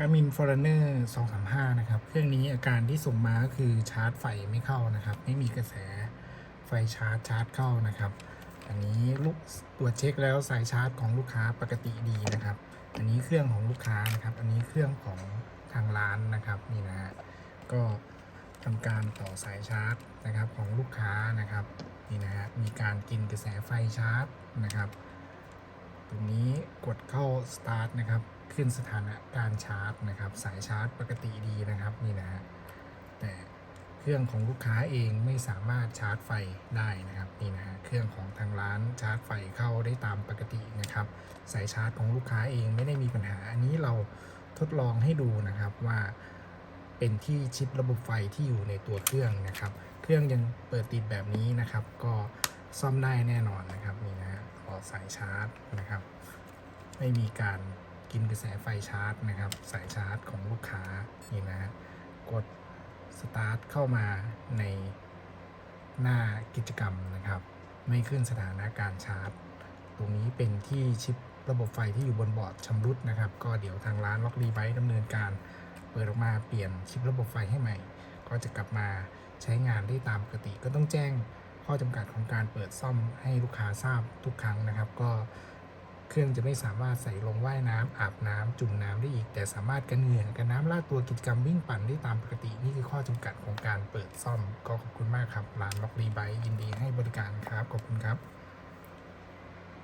การมิน Foreigner 235 นะครับ เครื่องนี้อาการที่ส่งมาก็คือชาร์จไฟไม่เข้านะครับ ไม่มีกระแสไฟชาร์จชาร์จเข้านะครับ อันนี้ลูกตรวจเช็คแล้วสายชาร์จของลูกค้าปกติดีนะครับ อันนี้เครื่องของลูกค้านะครับ อันนี้เครื่องของทางร้านนะครับนี่นะฮะ ก็ทำการต่อสายชาร์จนะครับของลูกค้านะครับนี่นะฮะ มีการกินกระแสไฟชาร์จนะครับ ตรงนี้กดเข้า start นะครับ ขึ้นสถานะการชาร์จนะครับ สายชาร์จปกติดีนะครับนี่นะฮะแต่เครื่องของลูกค้าเองไม่สามารถชาร์จไฟได้นะครับนี่นะฮะเครื่องของทางร้านชาร์จไฟเข้าได้ตามปกตินะครับ สายชาร์จของลูกค้าเองไม่ได้มีปัญหา อันนี้เราทดลองให้ดูนะครับว่าเป็นที่ชิประบบไฟที่อยู่ในตัวเครื่องนะครับ เครื่องยังเปิดติดแบบนี้นะครับ ก็ซ่อมได้แน่นอนนะครับนี่นะ สายชาร์จนะครับ ไม่มีการกินกระแสไฟชาร์จนะครับ สายชาร์จของลูกค้านี่นะฮะกดสตาร์ทเข้ามาในหน้ากิจกรรมนะครับ ไม่ขึ้นสถานะการชาร์จ ตรงนี้เป็นที่ชิประบบไฟที่อยู่บนบอร์ดชำรุดนะครับ ก็เดี๋ยวทางร้านล็อกรีไบต์ดำเนินการ เปิดออกมาเปลี่ยนชิประบบไฟให้ใหม่ ก็จะกลับมาใช้งานได้ตามปกติก็ต้องแจ้ง ข้อจำกัดของการเปิดซ่อมให้ลูกค้าทราบทุกครั้งนะครับ ก็เครื่องจะไม่สามารถใส่ลงว่ายน้ำอาบน้ำจุ่มน้ำได้อีก แต่สามารถกันเหงื่อกันน้ำลาดตัวกิจกรรมวิ่งปั่นได้ตามปกติ นี่คือข้อจำกัดของการเปิดซ่อม ก็ขอบคุณมากครับร้านล็อกรีไบยินดีให้บริการครับขอบคุณครับ